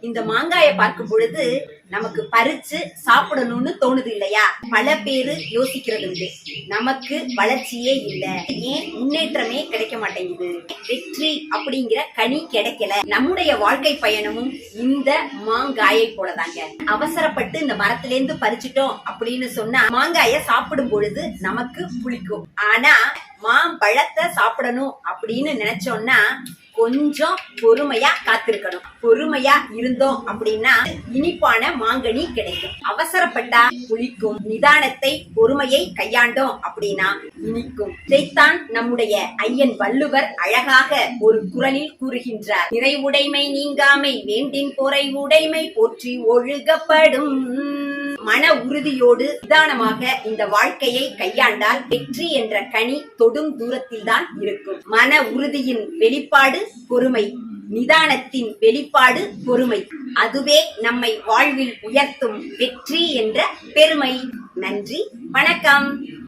இந்த மாங்காயை பார்க்கும் பொழுது நமக்கு பறிச்சு சாப்பிடணும்னு தோணுது இல்லையா? பல பேரு யோசிக்கிறது உண்டு. நமக்கு வளர்ச்சியே இல்ல. ஏன் முன்னேற்றமே கிடைக்க மாட்டேங்குது. வெற்றி அப்படிங்கிற கனி கிடைக்கல. நம்முடைய வாழ்க்கை பயணமும் இந்த மாங்காயை போலதாங்க. அவசரப்பட்டு இந்த மரத்துல இருந்து பறிச்சிட்டோம் அப்படின்னு சொன்னா மாங்காய சாப்பிடும் பொழுது நமக்கு புளிக்கும். ஆனா மாம்பழத்தை சாப்பிடணும் அப்படின்னு நினைச்சோம்னா கொஞ்சம் பொறுமையா காத்திருக்கணும். பொறுமையா இருந்தோம் அப்படின்னா இனிப்பான மாங்கனி கிடைக்கும். அவசரப்பட்டா புளிக்கும். நிதானத்தை பொறுமையை கையாண்டோம் அப்படின்னா இனிக்கும். இதைத்தான் நம்முடைய ஐயன் வள்ளுவர் அழகாக ஒரு குரலில் கூறுகின்றார். நிறைவுடைமை நீங்காமை வேண்டின் பொறை உடைமை போற்றி ஒழுகப்படும். மன உறுதியோடு நிதானமாக இந்த வாழ்க்கையை கையாண்டால் வெற்றி என்ற கனி தொடும் தூரத்தில் தான் இருக்கும். மன உறுதியின் வெளிப்பாடு பொறுமை. நிதானத்தின் வெளிப்பாடு பொறுமை. அதுவே நம்மை வாழ்வில் உயர்த்தும் வெற்றி என்ற பெருமை. நன்றி. வணக்கம்.